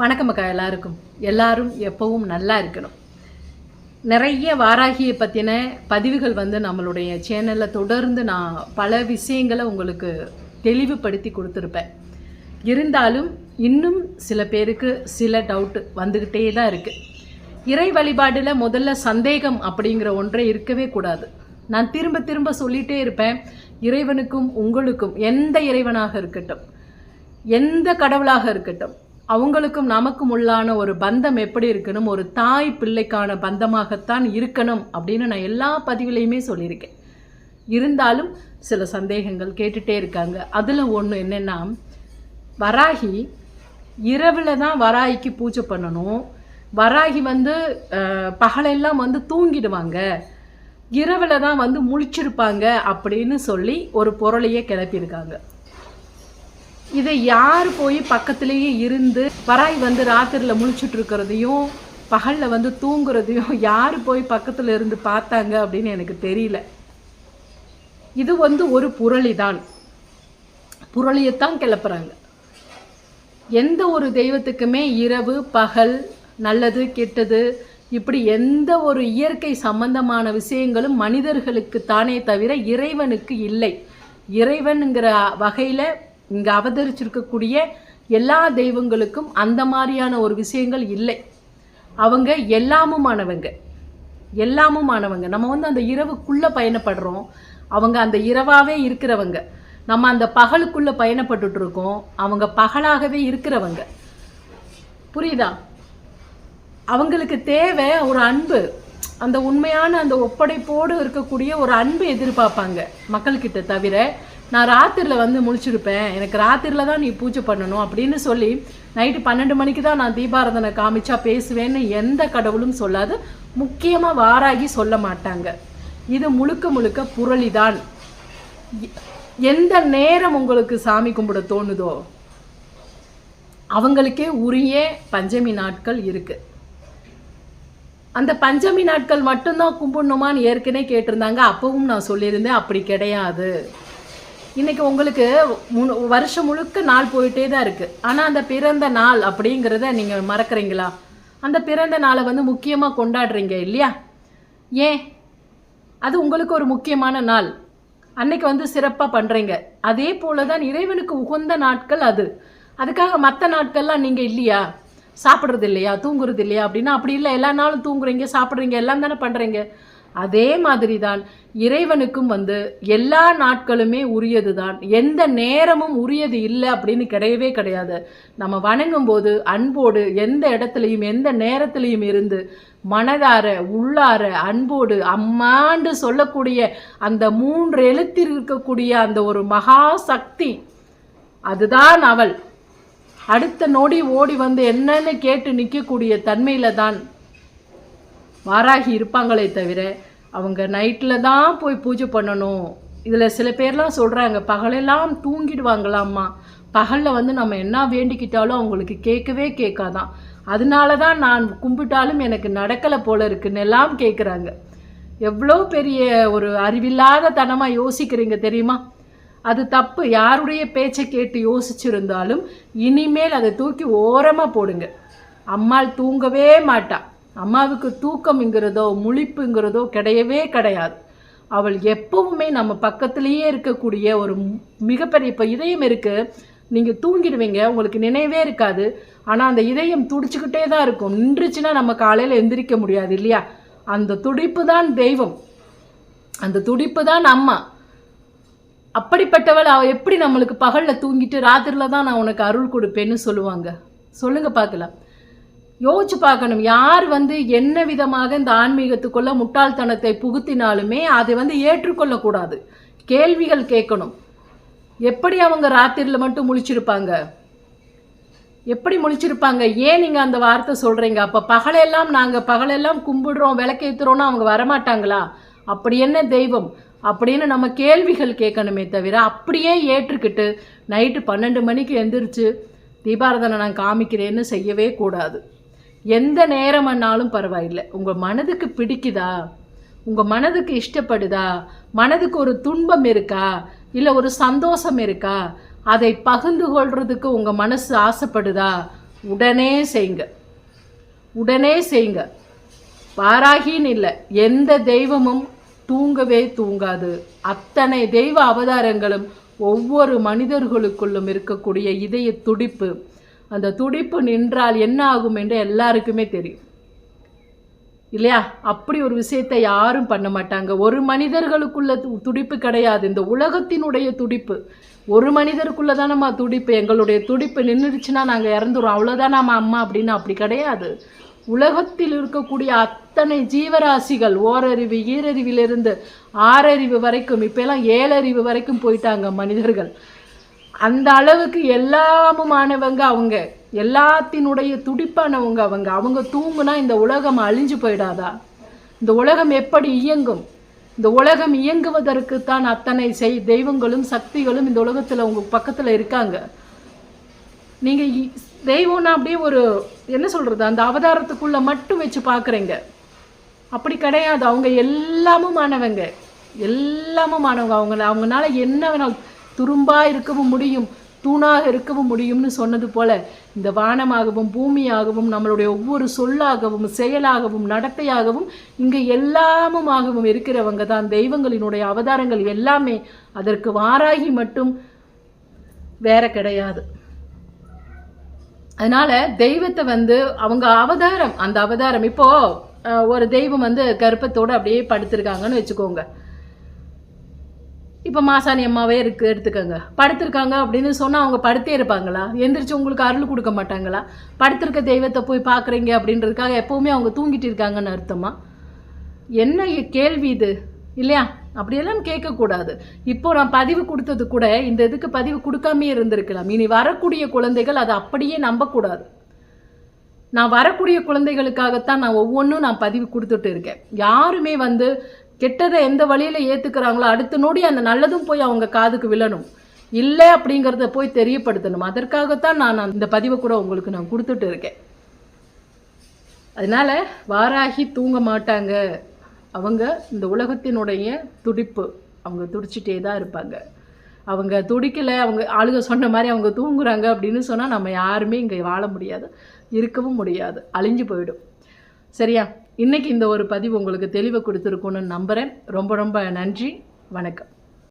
வணக்கம் அக்கா எல்லாருக்கும். எல்லாரும் எப்பவும் நல்லா இருக்கணும். நிறைய வாராகியை பற்றின பதிவுகள் வந்து நம்மளுடைய சேனலில் தொடர்ந்து நான் பல விஷயங்களை உங்களுக்கு தெளிவுபடுத்தி கொடுத்துருப்பேன். இருந்தாலும் இன்னும் சில பேருக்கு சில டவுட்டு வந்துக்கிட்டே தான் இருக்குது இறை வழிபாடில் முதல்ல சந்தேகம் அப்படிங்கிற ஒன்றை இருக்கவே கூடாது. நான் திரும்ப திரும்ப சொல்லிகிட்டே இருப்பேன் இறைவனுக்கும் உங்களுக்கும் எந்த இறைவனாக இருக்கட்டும் எந்த கடவுளாக இருக்கட்டும் அவங்களுக்கும் நமக்கும் உள்ளான ஒரு பந்தம் எப்படி இருக்கணும்? ஒரு தாய் பிள்ளைக்கான பந்தமாகத்தான் இருக்கணும் அப்படின்னு நான் எல்லா பதிவுலையுமே சொல்லியிருக்கேன். இருந்தாலும் சில சந்தேகங்கள் கேட்டுகிட்டே இருக்காங்க. அதில் ஒன்று என்னென்னா வராகி இரவில் தான் வராகிக்கு பூஜை பண்ணணும். வராகி வந்து பகலெல்லாம் வந்து தூங்கிடுவாங்க. இரவில் தான் வந்து முழிச்சிருப்பாங்க அப்படின்னு சொல்லி ஒரு பொருளையே கிளப்பியிருக்காங்க. இதை யார் போய் பக்கத்துலேயே இருந்து வராய் வந்து ராத்திரியில் முழிச்சுட்டு இருக்கிறதையும் பகலில் வந்து தூங்குறதையும் யார் போய் பக்கத்தில் இருந்து பார்த்தாங்க அப்படின்னு எனக்கு தெரியல. இது வந்து ஒரு புரளி தான் புரளியைத்தான் கிளப்புறாங்க. எந்த ஒரு தெய்வத்துக்குமே இரவு பகல் நல்லது கெட்டது இப்படி எந்த ஒரு இயற்கை சம்பந்தமான விஷயங்களும் மனிதர்களுக்கு தானே தவிர இறைவனுக்கு இல்லை. இறைவனுங்கிற வகையில் இங்கே அவதரிச்சிருக்கக்கூடிய எல்லா தெய்வங்களுக்கும் அந்த மாதிரியான ஒரு விஷயங்கள் இல்லை. அவங்க எல்லாமுமானவங்க. எல்லாமுமானவங்க. நம்ம வந்து அந்த இரவுக்குள்ளே பயணப்படுறோம். அவங்க அந்த இரவாகவே இருக்கிறவங்க. நம்ம அந்த பகலுக்குள்ளே பயணப்பட்டுட்டு இருக்கோம் அவங்க பகலாகவே இருக்கிறவங்க. புரியுதா? அவங்களுக்கு தேவை ஒரு அன்பு. அந்த உண்மையான அந்த ஒப்படைப்போடு இருக்கக்கூடிய ஒரு அன்பு எதிர்பார்ப்பாங்க மக்கள்கிட்ட தவிர நான் ராத்திரியில் வந்து முழிச்சிருப்பேன். எனக்கு ராத்திரியில் தான் நீ பூஜை பண்ணணும் அப்படின்னு சொல்லி நைட்டு பன்னெண்டு மணிக்கு தான் நான் தீபாரதனை காமிச்சா பேசுவேன்னு எந்த கடவுளும் சொல்லாது. முக்கியமாக வாராகி சொல்ல மாட்டாங்க. இது முழுக்க முழுக்க புரளிதான். தான் எந்த நேரம் உங்களுக்கு சாமி கும்பிட தோணுதோ அவங்களுக்கே உரிய பஞ்சமி நாட்கள் இருக்கு. அந்த பஞ்சமி நாட்கள் மட்டும்தான் கும்பிடணுமான்னு ஏற்கனவே கேட்டிருந்தாங்க. அப்பவும் நான் சொல்லியிருந்தேன் அப்படி கிடையாது. இன்னைக்கு உங்களுக்கு வருஷம் முழுக்க நாள் போயிட்டே தான் இருக்குது ஆனால் அந்த பிறந்த நாள் அப்படிங்கிறத நீங்கள் மறக்கிறீங்களா? அந்த பிறந்த நாளை வந்து முக்கியமாக கொண்டாடுறீங்க இல்லையா? ஏன்? அது உங்களுக்கு ஒரு முக்கியமான நாள். அன்னைக்கு வந்து சிறப்பாக பண்ணுறீங்க அதே போல தான் இறைவனுக்கு உகந்த நாட்கள் அது. அதுக்காக மற்ற நாட்கள்லாம் நீங்கள் இல்லையா? சாப்பிட்றது இல்லையா? தூங்குறது இல்லையா? அப்படின்னா அப்படி இல்லை. எல்லா நாளும் தூங்குறீங்க சாப்பிட்றீங்க எல்லாம் தானே பண்ணுறீங்க அதே மாதிரி தான் இறைவனுக்கும் வந்து எல்லா நாட்களுமே உரியது தான் எந்த நேரமும் உரியது இல்லை அப்படின்னு கிடையவே கிடையாது. நம்ம வணங்கும் போது அன்போடு எந்த இடத்துலையும் எந்த நேரத்திலையும் இருந்து மனதார உள்ளார அன்போடு அம்மாண்டு சொல்லக்கூடிய அந்த மூன்று எழுத்தில் இருக்கக்கூடிய அந்த ஒரு மகா சக்தி அதுதான் அவள். அடுத்த நொடி ஓடி வந்து என்னன்னு கேட்டு நிற்கக்கூடிய தன்மையில் தான் வாராகி இருப்பாங்களே தவிர அவங்க நைட்டில் தான் போய் பூஜை பண்ணணும். இதில் சில பேர்லாம் சொல்கிறாங்க பகலெல்லாம் தூங்கிடுவாங்களாம்மா. பகலில் வந்து நம்ம என்ன வேண்டிக்கிட்டாலும் அவங்களுக்கு கேட்கவே கேட்காதான். அதனால தான் நான் கும்பிட்டாலும் எனக்கு நடக்கலை போல இருக்குன்னு எல்லாம் கேட்குறாங்க எவ்வளோ பெரிய ஒரு அறிவில்லாத தனமாக யோசிக்கிறீங்க தெரியுமா? அது தப்பு. யாருடைய பேச்சை கேட்டு யோசிச்சிருந்தாலும் இனிமேல் அதை தூக்கி ஓரமாக போடுங்க. அம்மாள் தூங்கவே மாட்டாள் அம்மாவுக்கு தூக்கம்ங்கிறதோ முழிப்புங்கிறதோ கிடையவே கிடையாது. அவள் எப்பவுமே நம்ம பக்கத்துலேயே இருக்கக்கூடிய ஒரு மிகப்பெரிய இப்போ இதயம் இருக்குது நீங்கள் தூங்கிடுவீங்க உங்களுக்கு நினைவே இருக்காது. ஆனால் அந்த இதயம் துடிச்சுக்கிட்டே தான் இருக்கும். நின்றுச்சுன்னா நம்ம காலையில் எந்திரிக்க முடியாது இல்லையா? அந்த துடிப்பு தான் தெய்வம். அந்த துடிப்பு தான் அம்மா. அப்படிப்பட்டவள் அவள் எப்படி நம்மளுக்கு பகலில் தூங்கிட்டு ராத்திரில தான் நான் உனக்கு அருள் கொடுப்பேன்னு சொல்லுவாங்க? சொல்லுங்கள் பார்க்கலாம். யோசிச்சு பார்க்கணும். யார் வந்து என்ன விதமாக இந்த ஆன்மீகத்துக்குள்ள முட்டாள்தனத்தை புகுத்தினாலுமே அதை வந்து ஏற்றுக்கொள்ளக்கூடாது. கேள்விகள் கேட்கணும். எப்படி அவங்க ராத்திரியில் மட்டும் முழிச்சிருப்பாங்க? எப்படி முழிச்சிருப்பாங்க? ஏன் நீங்கள் அந்த வார்த்தை சொல்கிறீங்க அப்போ பகலெல்லாம் நாங்கள் பகலெல்லாம் கும்பிடுறோம் விளக்கேற்றுறோன்னா அவங்க வரமாட்டாங்களா? அப்படி என்ன தெய்வம்? அப்படின்னு நம்ம கேள்விகள் கேட்கணுமே தவிர அப்படியே ஏற்றுக்கிட்டு நைட்டு பன்னெண்டு மணிக்கு எந்திரிச்சு தீபாரதனை நான் காமிக்கிறேன்னு செய்யவே கூடாது. எந்த நேரமானாலும் பரவாயில்லை. உங்கள் மனதுக்கு பிடிக்குதா? உங்கள் மனதுக்கு இஷ்டப்படுதா? மனதுக்கு ஒரு துன்பம் இருக்கா? இல்லை ஒரு சந்தோஷம் இருக்கா? அதை பகிர்ந்து கொள்றதுக்கு உங்கள் மனசு ஆசைப்படுதா? உடனே செய்யுங்க. உடனே செய்யுங்க. வாராகின்னு இல்லை. எந்த தெய்வமும் தூங்கவே தூங்காது. அத்தனை தெய்வ அவதாரங்களும் ஒவ்வொரு மனிதர்களுக்குள்ளும் இருக்கக்கூடிய இதய துடிப்பு. அந்த துடிப்பு நின்றால் என்ன ஆகும் என்று எல்லாருக்குமே தெரியும். இல்லையா? அப்படி ஒரு விஷயத்தை யாரும் பண்ண மாட்டாங்க. ஒரு மனிதர்களுக்குள்ள து- துடிப்பு கிடையாது. இந்த உலகத்தினுடைய துடிப்பு. ஒரு மனிதருக்குள்ள தானம்மா துடிப்பு. எங்களுடைய துடிப்பு நின்றுச்சுன்னா நாங்கள் அவ்வளவுதான் நம்ம அம்மா அப்படின்னு அப்படி கிடையாது. உலகத்தில் இருக்கக்கூடிய அத்தனை ஜீவராசிகள் ஓரறிவு ஈரறிவிலிருந்து ஆறறிவு வரைக்கும் இப்போலாம் ஏழறிவு வரைக்கும் போயிட்டாங்க மனிதர்கள். அந்த அளவுக்கு எல்லாமுமானவங்க அவங்க. எல்லாத்தினுடைய துடிப்பானவங்க அவங்க. அவங்க தூங்குனா இந்த உலகம் அழிஞ்சு போயிடாதா? இந்த உலகம் எப்படி இயங்கும்? இந்த உலகம் இயங்குவதற்கு தான் அத்தனை செய் தெய்வங்களும் சக்திகளும் இந்த உலகத்தில் உங்க பக்கத்தில் இருக்காங்க. நீங்கள் தெய்வம்னா அப்படியே ஒரு என்ன சொல்கிறது அந்த அவதாரத்துக்குள்ளே மட்டும் வச்சு பார்க்குறீங்க அப்படி கிடையாது. அவங்க எல்லாமும் மாணவங்க எல்லாமும் மாணவங்க அவங்க அவங்கனால என்ன வேணாலும் துரும்பா இருக்கவும் முடியும் தூணாக இருக்கவும் முடியும்னு சொன்னது போல இந்த வானமாகவும் பூமியாகவும் நம்மளுடைய ஒவ்வொரு சொல்லாகவும் செயலாகவும் நடத்தையாகவும் இங்கே எல்லாமுமாகவும் இருக்கிறவங்க தான் தெய்வங்களினுடைய அவதாரங்கள் எல்லாமே அதற்கு வாராகி மட்டும் வேற கிடையாது. அதனால தெய்வத்தை வந்து அவங்க அவதாரம் அந்த அவதாரம் இப்போ ஒரு தெய்வம் வந்து கர்ப்பத்தோடு அப்படியே படுத்திருக்காங்கன்னு வச்சுக்கோங்க. இப்போ மாசாணி அம்மாவே இருக்கு எடுத்துக்கோங்க. படுத்திருக்காங்க அப்படின்னு சொன்னால் அவங்க படுத்தே இருப்பாங்களா? எந்திரிச்சு உங்களுக்கு அருள் கொடுக்க மாட்டாங்களா? படுத்திருக்க தெய்வத்தை போய் பார்க்குறீங்க அப்படின்றதுக்காக எப்போவுமே அவங்க தூங்கிட்டு இருக்காங்கன்னு அர்த்தமா? என்ன கேள்வி இது? இல்லையா? அப்படியெல்லாம் கேட்கக்கூடாது. இப்போ நான் பதிவு கொடுத்தது கூட இந்த இதுக்கு பதிவு கொடுக்காமே இருந்திருக்கலாம். இனி வரக்கூடிய குழந்தைகள் அதை அப்படியே நம்பக்கூடாது. நான் வரக்கூடிய குழந்தைகளுக்காகத்தான் நான் ஒவ்வொன்றும் நான் பதிவு கொடுத்துட்டு இருக்கேன். யாருமே வந்து கெட்டதை எந்த வழியில் ஏற்றுக்கிறாங்களோ அடுத்த நொடி அந்த நல்லதும் போய் அவங்க காதுக்கு விழணும். இல்லை அப்படிங்கிறத போய் தெரியப்படுத்தணும். அதற்காகத்தான் நான் இந்த பதிவை கூட உங்களுக்கு நான் கொடுத்துட்டு இருக்கேன். அதனால வாராகி தூங்க மாட்டாங்க. அவங்க இந்த உலகத்தினுடைய துடிப்பு. அவங்க துடிச்சிட்டே தான் இருப்பாங்க. அவங்க துடிக்கலை அவங்க ஆளுங்க சொன்ன மாதிரி அவங்க தூங்குறாங்க அப்படின்னு சொன்னால் நம்ம யாருமே இங்கே வாழ முடியாது இருக்கவும் முடியாது. அழிஞ்சு போயிடும். சரியா? இன்றைக்கி இந்த ஒரு பதிவு உங்களுக்கு தெளிவை கொடுத்துருக்கோன்னு நம்புகிறேன் ரொம்ப ரொம்ப நன்றி. வணக்கம்.